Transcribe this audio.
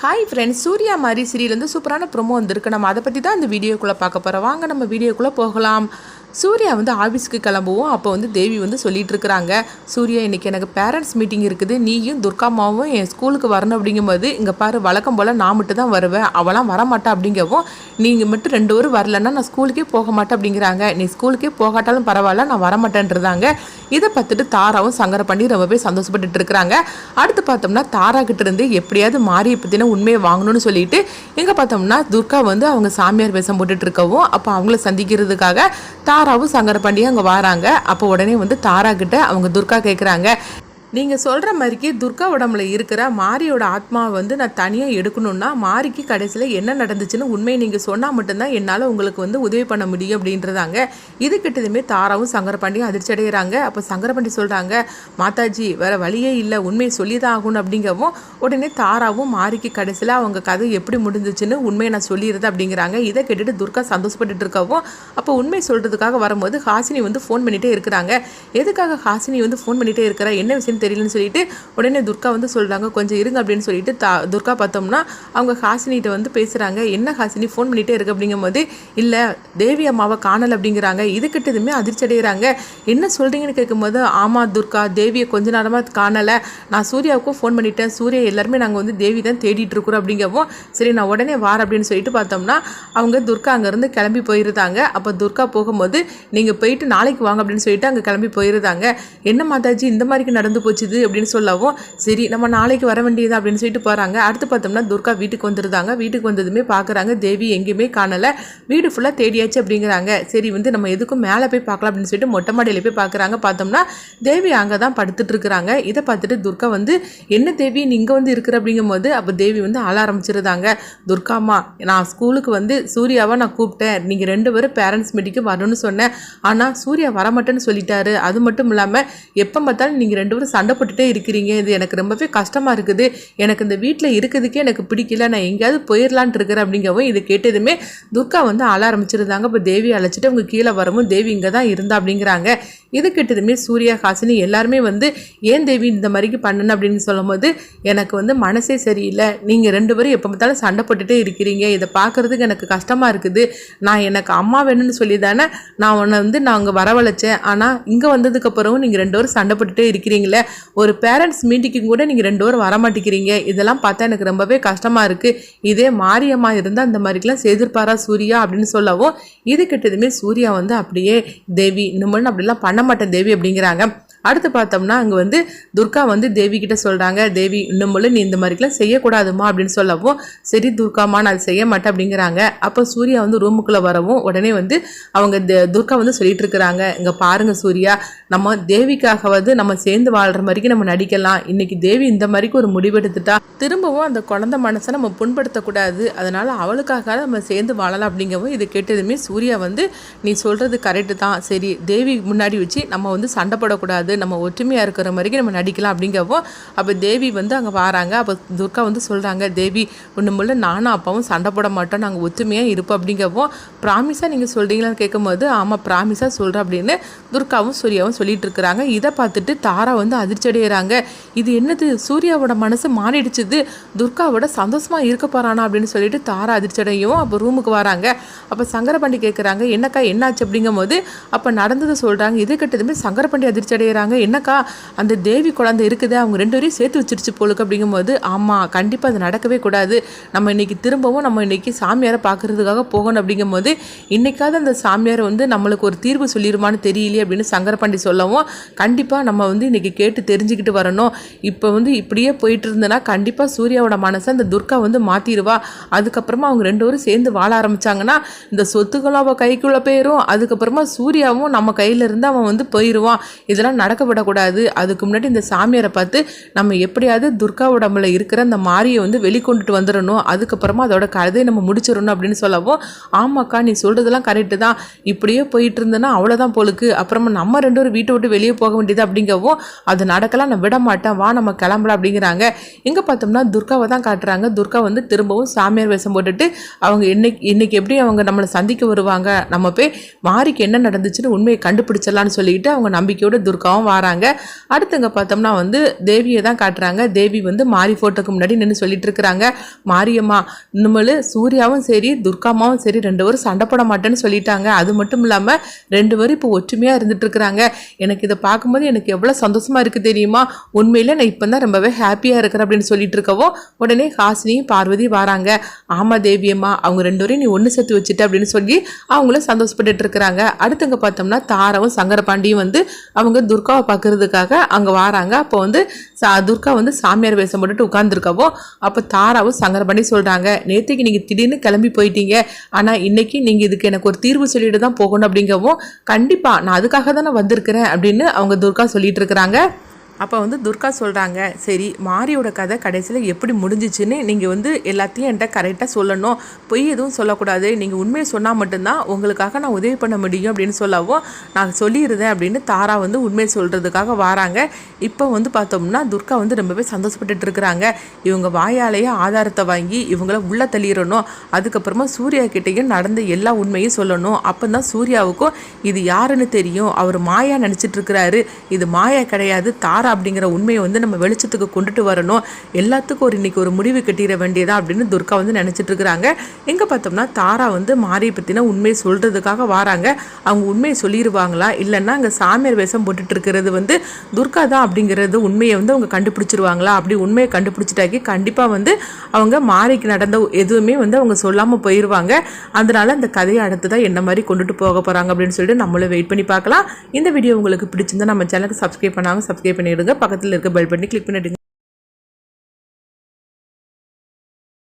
Hi friends Surya மாதிரி சீரியலேருந்து சூப்பரான promo வந்திருக்கு. நம்ம அதை பற்றி தான் இந்த வீடியோக்குள்ளே பார்க்க போகிறோம் வாங்க நம்ம வீடியோக்குள்ளே போகலாம். சூர்யா வந்து ஆஃபீஸ்க்கு கிளம்புவோம். அப்போ வந்து தேவி வந்து சொல்லிட்டு இருக்கிறாங்க சூர்யா இன்றைக்கி எனக்கு பேரண்ட்ஸ் மீட்டிங் இருக்குது. நீயும் துர்காமாவும் என் ஸ்கூலுக்கு வரணும். அப்படிங்கும்போது இங்கே பாரு வழக்கம் போல் நான் மட்டும் தான் வருவேன். அவளாம் வரமாட்டா. அப்படிங்கவும் நீங்கள் மட்டும் ரெண்டு பேரும் வரலன்னா நான் ஸ்கூலுக்கே போக மாட்டேன். அப்படிங்கிறாங்க. நீ ஸ்கூலுக்கே போகாட்டாலும் பரவாயில்ல நான் வரமாட்டேன்றதாங்க. இதை பார்த்துட்டு தாராவும் சங்கர பண்ணி ரொம்பவே சந்தோஷப்பட்டுட்டு இருக்கிறாங்க அடுத்து பார்த்தோம்னா தாரா கிட்ட இருந்து எப்படியாவது மாரியை பற்றின உண்மையை வாங்கணும்னு சொல்லிட்டு எங்கே பார்த்தோம்னா துர்கா வந்து அவங்க சாமியார் வேஷம் போட்டுட்டு இருக்கவும் அப்போ அவங்கள சந்திக்கிறதுக்காக தாராவும் சங்கர பாண்டியும் அங்கே வராங்க. அப்போ உடனே வந்து தாரா கிட்ட அவங்க துர்கா கேட்குறாங்க நீங்கள் சொல்கிற மாதிரிக்கு துர்கா உடம்புல இருக்கிற மாரியோட ஆத்மாவை வந்து நான் தனியாக எடுக்கணும்னா மாரிக்கு கடைசியில் என்ன நடந்துச்சுன்னு உண்மையை நீங்கள் சொன்னால் மட்டும்தான் என்னால் உங்களுக்கு வந்து உதவி பண்ண முடியும் அப்படின்றதாங்க. இது கிட்டதுமே தாராவும் சங்கரபாண்டியும் அதிர்ச்சி அடைகிறாங்க அப்போ சங்கரபாண்டி சொல்கிறாங்க மாதாஜி வேறு வழியே இல்லை. உண்மையை சொல்லி தான் ஆகணும் அப்படிங்கவும் உடனே தாராவும் மாரிக்கு கடைசியில் அவங்க கதை எப்படி முடிஞ்சிச்சுன்னு உண்மையை நான் சொல்லிடுறது அப்படிங்கிறாங்க. இதை கேட்டுட்டு துர்கா சந்தோஷப்பட்டுட்டு இருக்கவும் அப்போ உண்மை சொல்கிறதுக்காக வரும்போது ஹாசினி வந்து ஃபோன் பண்ணிகிட்டே இருக்கிறாங்க. எதுக்காக ஹாசினி வந்து ஃபோன் பண்ணிகிட்டே இருக்கிறா? என்ன விஷயம் தெரியலன்னு சொல்லிட்டு உடனே துர்கா வந்து சொல்கிறாங்க கொஞ்சம் இருங்க அப்படின்னு சொல்லிட்டு தா துர்கா பார்த்தோம்னா அவங்க ஹாசினிகிட்ட வந்து பேசுகிறாங்க என்ன ஹாசினி ஃபோன் பண்ணிகிட்டே இருக்கு? அப்படிங்கும்போது இல்லை தேவி அம்மாவை காணலை அப்படிங்கிறாங்க. இதுக்கிட்டதுமே அதிர்ச்சி அடைகிறாங்க என்ன சொல்கிறீங்கன்னு கேட்கும்போது ஆமாம் துர்கா தேவியை கொஞ்ச நேரமாக காணலை. நான் சூர்யாவுக்கும் ஃபோன் பண்ணிட்டேன். சூர்யா எல்லாருமே நாங்கள் வந்து தேவி தான் தேடிட்டு இருக்கிறோம் அப்படிங்கவும் சரி நான் உடனே வார அப்படின்னு சொல்லிட்டு பார்த்தோம்னா அவங்க துர்கா அங்கேருந்து கிளம்பி போயிருந்தாங்க. அப்போ துர்கா போகும்போது நீங்கள் போயிட்டு நாளைக்கு வாங்க அப்படின்னு சொல்லிட்டு அங்கே கிளம்பி போயிருந்தாங்க. என்ன மாதாஜி இந்த மாதிரிக்கு நடந்து போச்சுது அப்படின்னு சொல்லவும் சரி நம்ம நாளைக்கு வர வேண்டியது அப்படின்னு சொல்லிட்டு போகிறாங்க அடுத்து பார்த்தோம்னா துர்கா வீட்டுக்கு வந்துருந்தாங்க. வீட்டுக்கு வந்ததுமே பார்க்குறாங்க தேவி எங்கேயுமே காணலை. வீடு ஃபுல்லாக தேடியாச்சு அப்படிங்கிறாங்க. சரி வந்து நம்ம எதுக்கும் மேலே போய் பார்க்கலாம் அப்படின்னு சொல்லிட்டு மொட்டை மாடியில் போய் பார்க்குறாங்க பார்த்தோம்னா தேவி அங்கே தான் படுத்துட்டு இருக்கிறாங்க. இதை பார்த்துட்டு துர்கா வந்து என்ன தேவி நீ இங்கே வந்து இருக்கிற? அப்படிங்கும்போது அப்போ தேவி வந்து ஆள ஆரம்பிச்சிருந்தாங்க. துர்காம்மா நான் ஸ்கூலுக்கு வந்து சூர்யாவை நான் கூப்பிட்டேன். நீங்கள் ரெண்டு பேரும் பேரண்ட்ஸ் மீட்டிங்க்கு வரணும்னு சொன்னேன். ஆனால் சூர்யா வரமாட்டேன்னு சொல்லிட்டாரு. அது மட்டும் இல்லாமல் எப்போ பார்த்தாலும் நீங்கள் ரெண்டு பேரும் சண்டை போட்டுட்டே இருக்கிறீங்க. இது எனக்கு ரொம்பவே கஷ்டமாக இருக்குது. எனக்கு இந்த வீட்டில் இருக்கிறதுக்கே எனக்கு பிடிக்கல. நான் எங்கேயாவது போயிடலான்ட்டு இருக்கிறேன் அப்படிங்கவும் இது கேட்டதுமே துர்கா வந்து அழ ஆரம்பிச்சிருந்தாங்க. இப்போ தேவி அழைச்சிட்டு அவங்க கீழே வரவும் தேவி இங்கே தான் இருந்தா அப்படிங்கிறாங்க. இது கேட்டதுமே சூர்யா ஹாசினி எல்லாருமே வந்து ஏன் தேவி இந்த மாதிரிக்கு பண்ணணும் அப்படின்னு சொல்லும்போது எனக்கு வந்து மனசே சரியில்லை. நீங்கள் ரெண்டு பேரும் எப்போ பார்த்தாலும் சண்டை போட்டுட்டே இருக்கிறீங்க. இதை பார்க்குறதுக்கு எனக்கு கஷ்டமாக இருக்குது. நான் எனக்கு அம்மா வேணும்னு சொல்லி தானே நான் உன்னை வந்து நான் அங்கே வரவழைச்சேன். ஆனால் இங்கே வந்ததுக்கப்புறமும் நீங்கள் ரெண்டு பேரும் சண்டை போட்டுட்டே இருக்கிறீங்களே. ஒரு பேரண்ட்ஸ் மீட்டிங்கு கூட நீங்கள் ரெண்டு பேரும் வரமாட்டேங்கிறீங்க. இதெல்லாம் பார்த்தா எனக்கு ரொம்பவே கஷ்டமாக இருக்குது இதே மாரியம்மா இருந்தால் அந்த மாதிரிக்கெல்லாம் செய்திருப்பாரா சூர்யா அப்படின்னு சொல்லவும் இது கிட்டதுமே சூர்யா வந்து அப்படியே தேவி இன்னும் அப்படிலாம் பண்ண மாட்டேன் தேவி அப்படிங்கிறாங்க. அடுத்து பார்த்தோம்னா அங்கே வந்து துர்கா வந்து தேவி கிட்ட சொல்கிறாங்க தேவி இன்னும் நீ இந்த மாதிரிக்கெல்லாம் செய்யக்கூடாதுமா அப்படின்னு சொல்லவும் சரி துர்காமா நான் அது செய்ய மாட்டேன் அப்படிங்கிறாங்க. அப்போ சூர்யா வந்து ரூமுக்குள்ளே வரவும் உடனே வந்து அவங்க துர்கா வந்து சொல்லிட்டு இருக்கிறாங்க இங்கே பாருங்க சூர்யா நம்ம தேவிக்காகவது நம்ம சேர்ந்து வாழ்கிற மாதிரிக்கு நம்ம நடிக்கலாம். இன்னைக்கு தேவி இந்த மாதிரிக்கு ஒரு முடிவெடுத்துட்டா திரும்பவும் அந்த குழந்தை மனசை நம்ம புண்படுத்தக்கூடாது. அதனால் அவளுக்காக நம்ம சேர்ந்து வாழலாம் அப்படிங்கவும் இது கேட்டதுமே சூர்யா வந்து நீ சொல்கிறது கரெக்டு தான். சரி தேவி முன்னாடி வச்சு நம்ம வந்து சண்டை கூடாது நம்ம ஒற்றுமையாக இருக்கிற மாதிரி நம்ம நடிக்கலாம் அப்படிங்கவும் அப்போ தேவி வந்து அங்கே வராங்க. அப்போ துர்கா வந்து சொல்கிறாங்க தேவி ஒன்றுமில்ல நானும் அப்பாவும் சண்டை போட மாட்டோம். நாங்கள் ஒற்றுமையாக இருப்போம். அப்படிங்கவும் ப்ராமிஸாக நீங்கள் சொல்கிறீங்களான்னு கேட்கும்போது ஆமாம் ப்ராமிஸாக சொல்கிறேன் அப்படின்னு துர்காவும் சூர்யாவும் சொல்லிட்டு இருக்கிறாங்க. இதை பார்த்துட்டு தாரா வந்து அதிர்ச்சி அடைகிறாங்க இது என்னது? சூர்யாவோட மனசு மாறிடுச்சுது. துர்காவோட சந்தோஷமாக இருக்க போகிறானா அப்படின்னு சொல்லிட்டு தாரா அதிர்ச்சி அடையும் அப்போ ரூமுக்கு வராங்க. அப்போ சங்கரபாண்டி கேட்குறாங்க என்னக்கா என்னாச்சு? அப்படிங்கும்போது அப்போ நடந்ததை சொல்கிறாங்க இது கிட்டதுமே சங்கரபாண்டி அதிர்ச்சி அடைகிறாங்க என்னக்கா அந்த தேவி குழந்தை இருக்குது அவங்க ரெண்டு பேரையும் சேர்த்து வச்சிருச்சு போலுக்கு அப்படிங்கும்போது ஆமாம் கண்டிப்பாக அது நடக்கவே கூடாது. நம்ம இன்னைக்கு திரும்பவும் நம்ம இன்றைக்கி சாமியாரை பார்க்கறதுக்காக போகணும் அப்படிங்கும்போது இன்றைக்காவது அந்த சாமியார் வந்து நம்மளுக்கு ஒரு தீர்வு சொல்லிடுமான்னு தெரியலையே அப்படின்னு சங்கரபாண்டி சொல்லவும் கண்டிப்பாக நம்ம வந்து இன்றைக்கி கேட்டு தெரிஞ்சுக்கிட்டு வரணும். இப்போ வந்து இப்படியே போயிட்டு இருந்தேன்னா கண்டிப்பாக சூர்யாவோட மனசை அந்த துர்கா வந்து மாற்றிடுவா அதுக்கப்புறமா அவங்க ரெண்டு பேரும் சேர்ந்து வாழ ஆரம்பித்தாங்கன்னா இந்த சொத்துக்களும் அவள் கைக்குள்ளே போயிடும் அதுக்கப்புறமா சூர்யாவும் நம்ம கையில் இருந்து அவன் வந்து போயிடுவான் இதெல்லாம் நடக்கப்படக்கூடாது. அதுக்கு முன்னாடி இந்த சாமியாரை பார்த்து நம்ம எப்படியாவது துர்கா உடம்புல இருக்கிற அந்த மாரியை வந்து வெளிக்கொண்டுட்டு வந்துடணும். அதுக்கப்புறமா அதோட கதையை நம்ம முடிச்சிடணும் அப்படின்னு சொல்லவும் ஆமாக்கா நீ சொல்கிறதெல்லாம் கரெக்டு தான். இப்படியே போயிட்டு இருந்தேன்னா அவ்வளோதான் போலுக்கு. அப்புறமா நம்ம ரெண்டு பேரும் வீட்டை விட்டு வெளியே போக வேண்டியது அப்படிங்கவும் அது நடக்கலாம். நான் விட மாட்டேன். வா நம்ம கிளம்பலாம் அப்படிங்கிறாங்க. எங்கே பார்த்தோம்னா துர்காவை தான் காட்டுறாங்க. துர்கா வந்து திரும்பவும் சாமியார் வேஷம் போட்டுட்டு அவங்க இன்னைக்கு இன்னைக்கு எப்படி அவங்க நம்மளை சந்திக்க வருவாங்க? நம்ம போய் மாரிக்கு என்ன நடந்துச்சுன்னு உண்மையை கண்டுபிடிச்சிடலான்னு சொல்லிட்டு அவங்க நம்பிக்கையோட துர்காவும் துர்காவும் வராங்க. அடுத்தங்க பார்த்தோம்னா வந்து தேவியை தான் காட்டுறாங்க. தேவி வந்து மாரி ஃபோட்டோக்கு முன்னாடி நின்று சொல்லிட்டு இருக்கிறாங்க. மாரியம்மா இனிமேல் சூர்யாவும் சரி துர்காமாவும் சரி ரெண்டு பேரும் சண்டை போட மாட்டேன்னு சொல்லிட்டாங்க. அது மட்டும் இல்லாமல் ரெண்டு பேரும் இப்போ ஒற்றுமையாக இருந்துட்டு இருக்கிறாங்க. எனக்கு இதை பார்க்கும்போது எனக்கு எவ்வளோ சந்தோஷமா இருக்குது தெரியுமா? உண்மையில் நான் இப்போ தான் ரொம்பவே ஹாப்பியாக இருக்கிறேன் அப்படின்னு சொல்லிட்டு இருக்கவும் உடனே ஹாசினியும் பார்வதி வராங்க. ஆமா தேவியம்மா அவங்க ரெண்டு பேரையும் நீ ஒன்று சேர்த்து வச்சுட்ட அப்படின்னு சொல்லி அவங்கள சந்தோஷப்பட்டுட்டு இருக்கிறாங்க. அடுத்தங்க பார்த்தோம்னா தாராவும் சங்கரபாண்டியும் வந்து அவங்க துர்காவை பார்க்கறதுக்காக அங்கே வராங்க. அப்போ வந்து சா துர்கா வந்து சாமியார் வேஷம் போட்டுட்டு உட்காந்துருக்கவோ அப்போ தாராவும் சங்கரபாண்டி சொல்கிறாங்க நேற்றுக்கு நீங்கள் திடீர்னு கிளம்பி போயிட்டீங்க. ஆனால் இன்றைக்கி நீங்கள் இதுக்கு எனக்கு ஒரு தீர்வு சொல்லிட்டு தான் போகணும் அப்படிங்கவும் கண்டிப்பாக நான் அதுக்காக தானே வந்திருக்கிறேன் அப்படின்னு அவங்க துர்கா சொல்லிட்டு இருக்கிறாங்க. அப்போ வந்து துர்கா சொல்கிறாங்க சரி மாரியோட கதை கடைசியில் எப்படி முடிஞ்சிச்சுன்னு நீங்கள் வந்து எல்லாத்தையும் என்கிட்ட கரெக்டாக சொல்லணும். பொய் எதுவும் சொல்லக்கூடாது. நீங்கள் உண்மையை சொன்னால் மட்டும்தான் உங்களுக்காக நான் உதவி பண்ண முடியும் அப்படின்னு சொல்லவும் நான் சொல்லிடுறேன் அப்படின்னு தாரா வந்து உண்மையை சொல்கிறதுக்காக வராங்க. இப்போ வந்து பார்த்தோம்னா துர்கா வந்து ரொம்பவே சந்தோஷப்பட்டுட்டு இருக்கிறாங்க. இவங்க வாயாலேயே ஆதாரத்தை வாங்கி இவங்கள உள்ளே தள்ளிடணும். அதுக்கப்புறமா சூர்யா கிட்டேயும் நடந்த எல்லா உண்மையும் சொல்லணும். அப்போ தான் சூர்யாவுக்கும் இது யாருன்னு தெரியும். அவர் மாயா நினச்சிட்டு இருக்கிறாரு. இது மாயா கிடையாது. தாரா அப்படிங்கிற உண்மையை வந்து நம்ம வெளிச்சத்துக்கு கொண்டுட்டு வரணும். எல்லாத்துக்கும் ஒரு இன்னைக்கு ஒரு முடிவு கட்டிட வேண்டியதா அப்படின்னு துர்கா வந்து நினச்சிட்டு இருக்கிறாங்க. எங்கே பார்த்தோம்னா தாரா வந்து மாரியை பற்றின உண்மையை சொல்கிறதுக்காக வராங்க. அவங்க உண்மையை சொல்லிடுவாங்களா இல்லைன்னா அங்கே சாமியார் வேஷம் போட்டுட்டு இருக்கிறது வந்து துர்கா தான் அப்படிங்கிறது உண்மையை வந்து அவங்க கண்டுபிடிச்சிருவாங்களா? அப்படி உண்மையை கண்டுபிடிச்சிட்டாக்கி கண்டிப்பாக வந்து அவங்க மாரிக்கு நடந்த எதுவுமே வந்து அவங்க சொல்லாமல் போயிடுவாங்க அதனால அந்த கதையை அடுத்து தான் என்ன மாதிரி கொண்டுட்டு போக போகிறாங்க அப்படின்னு சொல்லிட்டு நம்மளும் வெயிட் பண்ணி பார்க்கலாம். இந்த வீடியோ உங்களுக்கு பிடிச்சிருந்தா நம்ம சேனலுக்கு சப்ஸ்கிரைப் பண்ணாங்க சப்ஸ்கிரைப் பண்ணிவிடுங்க பக்கத்தில் இருக்க பெல் பண்ணி கிளிக் பண்ணிவிடுங்க